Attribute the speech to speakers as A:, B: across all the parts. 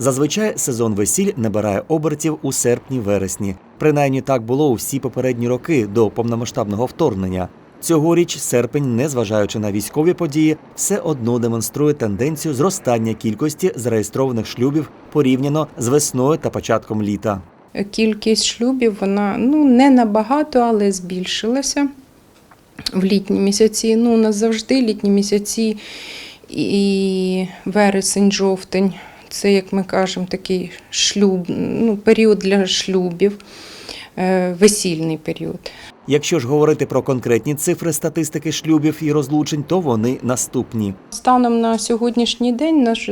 A: Зазвичай сезон весіль набирає обертів у серпні-вересні. Принаймні так було у всі попередні роки до повномасштабного вторгнення. Цьогоріч серпень, незважаючи на військові події, все одно демонструє тенденцію зростання кількості зареєстрованих шлюбів порівняно з весною та початком літа.
B: Кількість шлюбів вона ну не набагато, але збільшилася в літні місяці. Ну, у нас завжди літні місяці і вересень, жовтень. Це, як ми кажемо, такий шлюб, ну, період для шлюбів, е, весільний період.
A: Якщо ж говорити про конкретні цифри статистики шлюбів і розлучень, то вони наступні.
B: Станом на сьогоднішній день, наш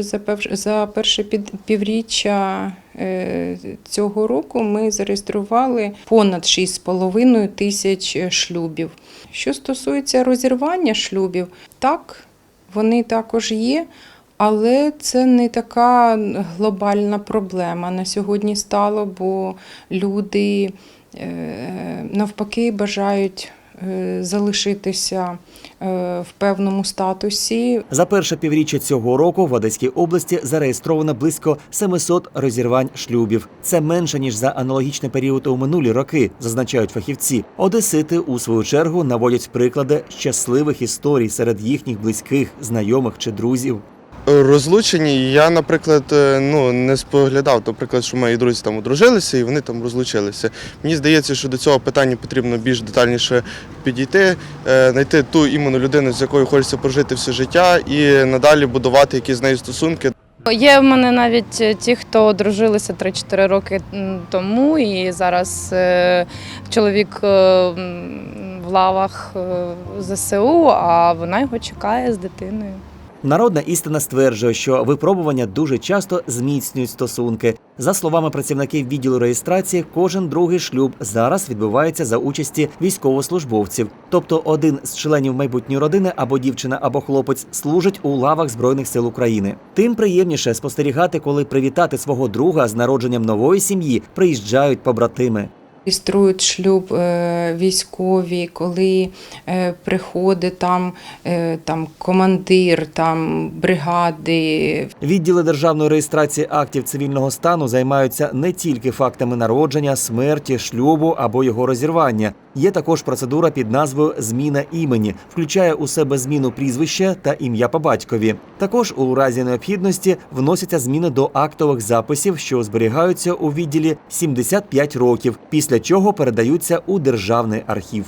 B: за перше півріччя е, цього року ми зареєстрували понад 6,5 тисяч шлюбів. Що стосується розірвання шлюбів, так, вони також є. Але це не така глобальна проблема на сьогодні стало, бо люди е, навпаки бажають е, залишитися е, в певному статусі.
A: За перше півріччя цього року в Одеській області зареєстровано близько 700 розірвань шлюбів. Це менше ніж за аналогічний період у минулі роки, зазначають фахівці. Одесити у свою чергу наводять приклади щасливих історій серед їхніх близьких, знайомих чи друзів.
C: Розлучені я, наприклад, е, ну не споглядав, наприклад, що мої друзі там одружилися і вони там розлучилися. Мені здається, що до цього питання потрібно більш детальніше підійти, е, знайти ту іменно людину, з якою хочеться прожити все життя, і надалі будувати якісь з нею стосунки.
D: Є в мене навіть е, ті, хто одружилися 3-4 роки тому, і зараз чоловік в лавах ЗСУ, а вона його чекає з дитиною.
A: Народна істина стверджує, що випробування дуже часто зміцнюють стосунки. За словами працівників відділу реєстрації, кожен другий шлюб зараз відбувається за участі військовослужбовців. Тобто один з членів майбутньої родини або дівчина, або хлопець служить у лавах збройних сил України. Тим приємніше спостерігати, коли привітати свого друга з народженням нової сім'ї приїжджають побратими.
B: Реєструють шлюб е, військові, коли е, приходить там, е, там командир там, бригади,
A: Відділи державної реєстрації актів цивільного стану займаються не тільки фактами народження, смерті, шлюбу або його розірвання. Є також процедура під назвою Зміна імені, включає у себе зміну прізвища та ім'я по батькові. Також у разі необхідності вносяться зміни до актових записів, що зберігаються у відділі 75 років, після чого передаються у державний архів.